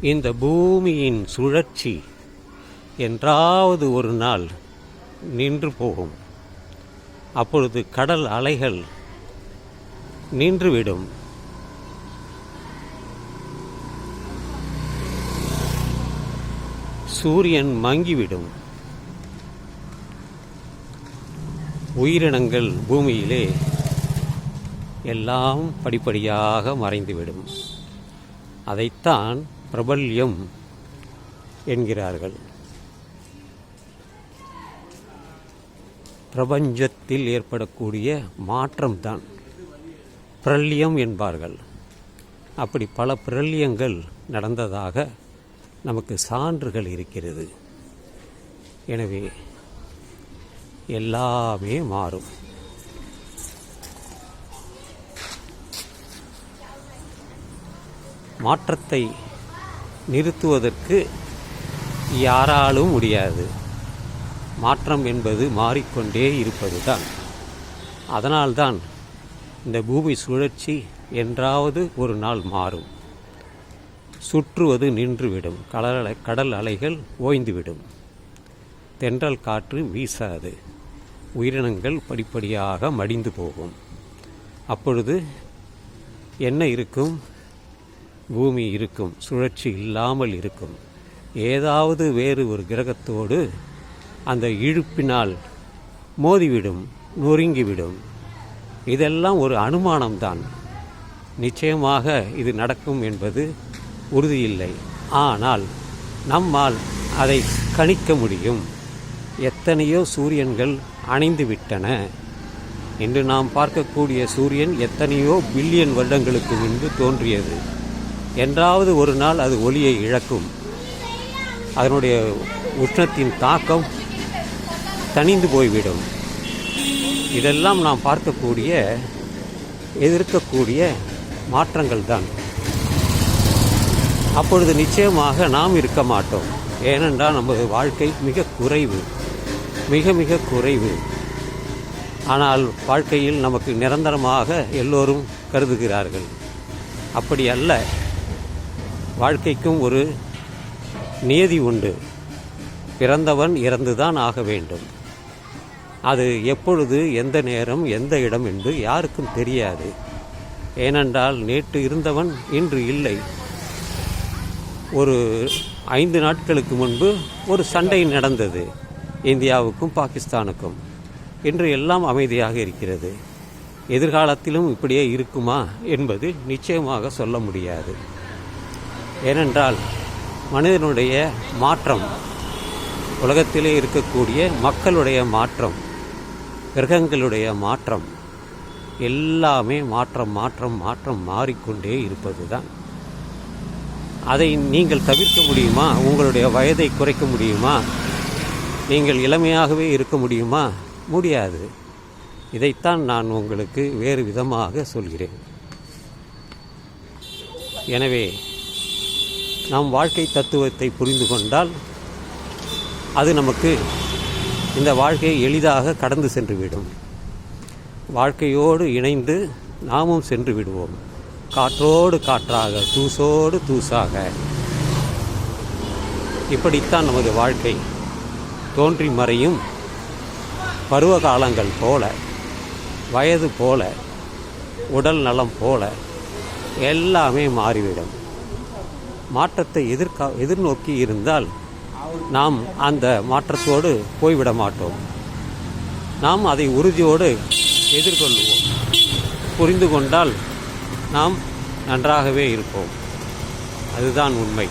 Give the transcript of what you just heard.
இந்த பூமியின் சுழற்சி என்றாவது ஒரு நாள் நின்று போகும். அப்பொழுது கடல் அலைகள் நின்றுவிடும். சூரியன் மங்கிவிடும். உயிரினங்கள் பூமியிலே எல்லாம் படிப்படியாக மறைந்துவிடும். அதைத்தான் பிரபல்யம் என்கிறார்கள். பிரபஞ்சத்தில் ஏற்படக்கூடிய மாற்றம்தான் பிரல்யம் என்பார்கள். அப்படி பல பிரல்யங்கள் நடந்ததாக நமக்கு சான்றுகள் இருக்கிறது. எனவே எல்லாமே மாறும். மாற்றத்தை நிறுத்துவதற்கு யாராலும் முடியாது. மாற்றம் என்பது மாறிக்கொண்டே இருப்பதுதான். அதனால்தான் இந்த பூமி சுழற்சி என்றாவது ஒரு நாள் மாறும். சுற்றுவது நின்றுவிடும். கடல் அலை கடல் அலைகள் ஓய்ந்துவிடும். தென்றல் காற்று வீசாது. உயிரினங்கள் படிப்படியாக மடிந்து போகும். அப்பொழுது என்ன இருக்கும்? பூமி இருக்கும் சுழற்சி இல்லாமல் இருக்கும். ஏதாவது வேறு ஒரு கிரகத்தோடு அந்த இழுப்பினால் மோதிவிடும் நொறுங்கிவிடும். இதெல்லாம் ஒரு அனுமானம்தான். நிச்சயமாக இது நடக்கும் என்பது உறுதியில்லை. ஆனால் நம்மால் அதை கணிக்க முடியும். எத்தனையோ சூரியன்கள் அணைந்துவிட்டன. இன்று நாம் பார்க்கக்கூடிய சூரியன் எத்தனையோ பில்லியன் வருடங்களுக்கு முன்பு தோன்றியது. என்றாவது ஒரு நாள் அது ஒளியை இழக்கும். அதனுடைய உஷ்ணத்தின் தாக்கம் தணிந்து போய்விடும். இதெல்லாம் நாம் பார்க்கக்கூடிய எதிர்க்கக்கூடிய மாற்றங்கள் தான். அப்பொழுது நிச்சயமாக நாம் இருக்க மாட்டோம். ஏனென்றால் நமது வாழ்க்கை மிக குறைவு. மிக மிக குறைவு. ஆனால் வாழ்க்கையில் நமக்கு நிரந்தரமாக எல்லோரும் கருதுகிறார்கள். அப்படி அல்ல. வாழ்க்கைக்கும் ஒரு நியதி உண்டு. பிறந்தவன் இறந்துதான் ஆக வேண்டும். அது எப்பொழுது எந்த நேரம் எந்த இடம் என்று யாருக்கும் தெரியாது. ஏனென்றால் நேற்று இருந்தவன் இன்று இல்லை. ஒரு ஐந்து நாட்களுக்கு முன்பு ஒரு சண்டை நடந்தது இந்தியாவுக்கும் பாகிஸ்தானுக்கும். இன்று எல்லாம் அமைதியாக இருக்கிறது. எதிர்காலத்திலும் இப்படியே இருக்குமா என்பது நிச்சயமாக சொல்ல முடியாது. ஏனென்றால் மனிதனுடைய மாற்றம் உலகத்திலே இருக்கக்கூடிய மக்களுடைய மாற்றம் கிரகங்களுடைய மாற்றம் எல்லாமே மாற்றம் மாற்றம் மாற்றம் மாறிக்கொண்டே இருப்பது தான் அதை நீங்கள் தவிர்க்க முடியுமா? உங்களுடைய வயதை குறைக்க முடியுமா? நீங்கள் இளமையாகவே இருக்க முடியுமா? முடியாது. இதைத்தான் நான் உங்களுக்கு வேறு விதமாக சொல்கிறேன். எனவே நம் வாழ்க்கை தத்துவத்தை புரிந்து கொண்டால் அது நமக்கு இந்த வாழ்க்கையை எளிதாக கடந்து சென்றுவிடும். வாழ்க்கையோடு இணைந்து நாமும் சென்று விடுவோம். காற்றோடு காற்றாக தூசோடு தூசாக. இப்படித்தான் நமது வாழ்க்கை தோன்றி மறையும் பருவ காலங்கள் போல வயது போல உடல் நலம் போல எல்லாமே மாறிவிடும். மாற்றத்தை எதிர்கா எதிர்நோக்கி இருந்தால் நாம் அந்த மாற்றத்தோடு போய்விட மாட்டோம். நாம் அதை உறுதியோடு எதிர்கொள்வோம். புரிந்து கொண்டால் நாம் நன்றாகவே இருப்போம். அதுதான் உண்மை.